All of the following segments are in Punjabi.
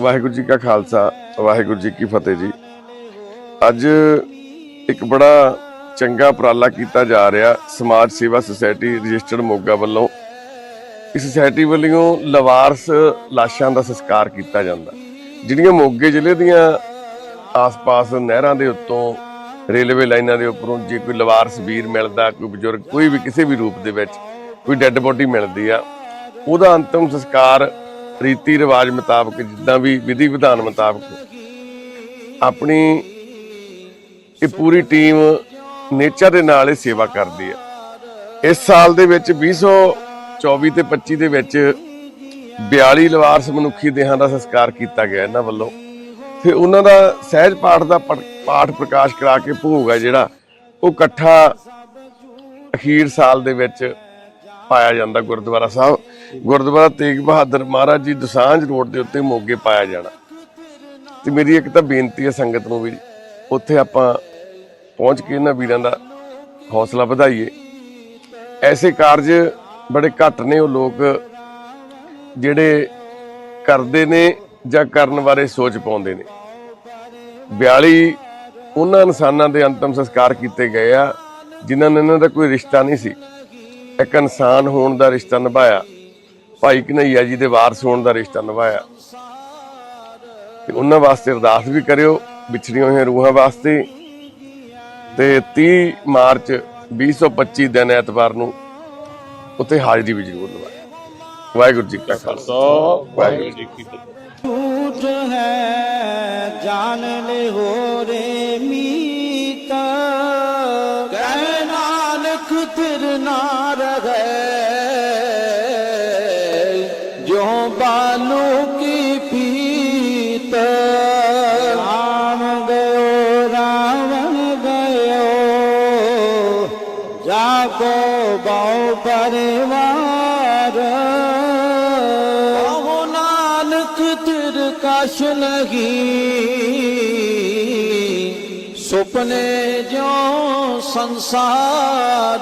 ਵਾਹਿਗੁਰੂ ਜੀ ਕਾ ਖਾਲਸਾ, ਵਾਹਿਗੁਰੂ ਜੀ ਕੀ ਫਤਿਹ ਜੀ। ਅੱਜ ਇੱਕ ਬੜਾ ਚੰਗਾ ਉਪਰਾਲਾ ਕੀਤਾ ਜਾ ਰਿਹਾ ਸਮਾਜ ਸੇਵਾ ਸੁਸਾਇਟੀ ਰਜਿਸਟਰਡ ਮੋਗਾ ਵੱਲੋਂ। ਇਸ ਸੁਸਾਇਟੀ ਵੱਲੋਂ ਲਵਾਰਸ ਲਾਸ਼ਾਂ ਦਾ ਸੰਸਕਾਰ ਕੀਤਾ ਜਾਂਦਾ। ਜਿਹੜੀਆਂ ਮੋਗੇ ਜ਼ਿਲ੍ਹੇ ਦੀਆਂ ਆਸ-ਪਾਸ ਨਹਿਰਾਂ ਦੇ ਉੱਤੋਂ, ਰੇਲਵੇ ਲਾਈਨਾਂ ਦੇ ਉੱਪਰੋਂ ਜੇ ਕੋਈ ਲਵਾਰਸ ਵੀਰ ਮਿਲਦਾ, ਕੋਈ ਬਜ਼ੁਰਗ, ਕੋਈ ਵੀ ਕਿਸੇ ਵੀ ਰੂਪ ਦੇ ਵਿੱਚ ਕੋਈ ਡੈੱਡ ਬੋਡੀ ਮਿਲਦੀ ਆ, ਉਹਦਾ ਅੰਤਮ ਸੰਸਕਾਰ ਰੀਤੀ ਰਿਵਾਜ ਮੁਤਾਬਕ, ਜਿੱਦਾਂ ਵੀ ਵਿਧੀ ਵਿਧਾਨ ਮੁਤਾਬਕ, ਆਪਣੀ ਇਹ ਪੂਰੀ ਟੀਮ ਨੇਚਰ ਦੇ ਨਾਲ ਇਹ ਸੇਵਾ ਕਰਦੀ ਹੈ। ਇਸ ਸਾਲ ਦੇ ਵਿੱਚ 2024 ਤੇ 25 ਦੇ ਵਿੱਚ 42 ਲਵਾਰਸ ਮਨੁੱਖੀ ਦੇਹਾਂ ਦਾ ਸੰਸਕਾਰ ਕੀਤਾ ਗਿਆ ਇਹਨਾਂ ਵੱਲੋਂ। ਫਿਰ ਉਹਨਾਂ ਦਾ ਸਹਿਜ ਪਾਠ ਦਾ ਪਾਠ ਪ੍ਰਕਾਸ਼ ਕਰਾ ਕੇ ਭੋਗ ਹੈ ਜਿਹੜਾ ਉਹ ਇਕੱਠਾ ਅਖੀਰ ਸਾਲ ਦੇ ਵਿੱਚ ਪਾਇਆ ਜਾਂਦਾ ਗੁਰਦੁਆਰਾ ਸਾਹਿਬ। ਗੁਰਦੁਆਰਾ ਤੇਗ ਬਹਾਦਰ ਮਹਾਰਾਜ ਜੀ ਦਸਾਂਝ ਰੋਡ ਦੇ ਉੱਤੇ ਮੋਗੇ ਪਾਇਆ ਜਾਣਾ। ਤੇ ਮੇਰੀ ਇੱਕ ਤਾਂ ਬੇਨਤੀ ਹੈ ਸੰਗਤ ਨੂੰ ਵੀ, ਉੱਥੇ ਆਪਾਂ ਪਹੁੰਚ ਕੇ ਇਹਨਾਂ ਵੀਰਾਂ ਦਾ ਹੌਸਲਾ ਵਧਾਈਏ। ਐਸੇ ਕਾਰਜ ਬੜੇ ਘੱਟ ਨੇ, ਉਹ ਲੋਕ ਜਿਹੜੇ ਕਰਦੇ ਨੇ ਜਾਂ ਕਰਨ ਬਾਰੇ ਸੋਚ ਪਾਉਂਦੇ ਨੇ। 42 ਉਹਨਾਂ ਇਨਸਾਨਾਂ ਦੇ ਅੰਤਮ ਸੰਸਕਾਰ ਕੀਤੇ ਗਏ ਆ, ਜਿਨ੍ਹਾਂ ਨਾਲ ਇਹਨਾਂ ਦਾ ਕੋਈ ਰਿਸ਼ਤਾ ਨਹੀਂ ਸੀ। ਇੱਕ ਇਨਸਾਨ ਹੋਣ ਦਾ ਰਿਸ਼ਤਾ ਨਿਭਾਇਆ। ਭਾਈ ਕਨਈਆ ਜੀ ਦੇ ਵਾਰਸ ਹੋਣ ਦਾ ਰਿਸ਼ਤਾ ਨਿਭਾਇਆ। ਤੇ ਉਹਨਾਂ ਵਾਸਤੇ ਅਰਦਾਸ ਵੀ ਕਰਿਓ, ਵਿਛੜੀਆਂ ਹੋਈਆਂ ਰੂਹਾਂ ਵਾਸਤੇ। ਤੇ 30 ਮਾਰਚ 2025 ਦਿਨ ਐਤਵਾਰ ਨੂੰ ਉੱਥੇ ਹਾਜ਼ਰੀ ਵੀ ਜ਼ਰੂਰ ਲਵਾਇਓ ਵਾਹਿਗੁਰੂ ਜੀ ਕਾ ਖਾਲਸਾ। ਵਾਹਿਗੁਰੂ ਜੀ ਕੀ ਫਤਿਹ। ਤੂੰ ਹੈ ਜਾਣ ਲੈ ਹੋ ਰੇ ਮੀਤਾ। ਕਹਿ ਨਾਨਕ ਤੇਰੇ ਨਾਰਾ जो बालू की पीत राम गयो रावण गयो जाको बहु परिवार बहु नानक तिर कश लगी सुपने जो संसार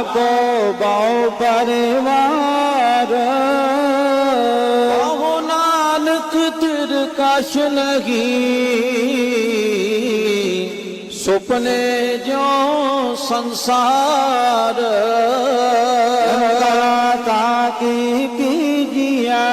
जाको बहु परिवार बहु नानक तिर कश लगी सुपने जो संसार ताकी कीजिए